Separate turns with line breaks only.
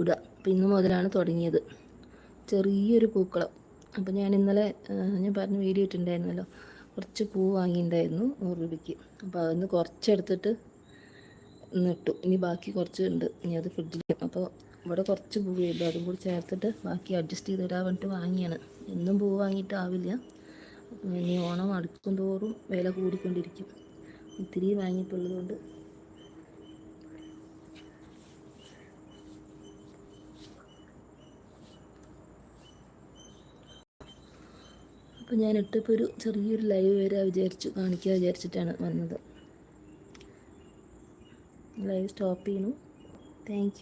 ഇടുക. അപ്പം ഇന്ന് മുതലാണ് തുടങ്ങിയത്. ചെറിയൊരു പൂക്കളം. അപ്പോൾ ഞാൻ ഇന്നലെ ഞാൻ പറഞ്ഞ വീഡിയോ ഇട്ടിട്ടുണ്ടായിരുന്നല്ലോ. കുറച്ച് പൂ വാങ്ങിയിട്ടുണ്ടായിരുന്നു നൂറ് രൂപയ്ക്ക്. അപ്പോൾ അതിന് കുറച്ചെടുത്തിട്ട് നിട്ടു ഇനി ബാക്കി കുറച്ച് ഉണ്ട്. ഇനി അത് ഫ്രിഡ്ജിൽ അപ്പോൾ ഇവിടെ കുറച്ച് പൂ ഉണ്ട് അതും കൂടി ചേർത്തിട്ട് ബാക്കി അഡ്ജസ്റ്റ് ചെയ്തിടാൻ വേണ്ടിയിട്ട് വാങ്ങിയാണ്. എന്നും പൂ വാങ്ങിയിട്ടാവില്ല ഇനി ഓണം അടുക്കും തോറും വില കൂടിക്കൊണ്ടിരിക്കും. ഇത്തിരി വാങ്ങിയിട്ടുള്ളതുകൊണ്ട് അപ്പോൾ ഞാൻ ഇട്ടപ്പോൾ ഒരു ചെറിയൊരു ലൈവ് വരെ വിചാരിച്ചു കാണിക്കാൻ വിചാരിച്ചിട്ടാണ് വന്നത്. ലൈവ് സ്റ്റോപ്പ് ചെയ്യണു. താങ്ക്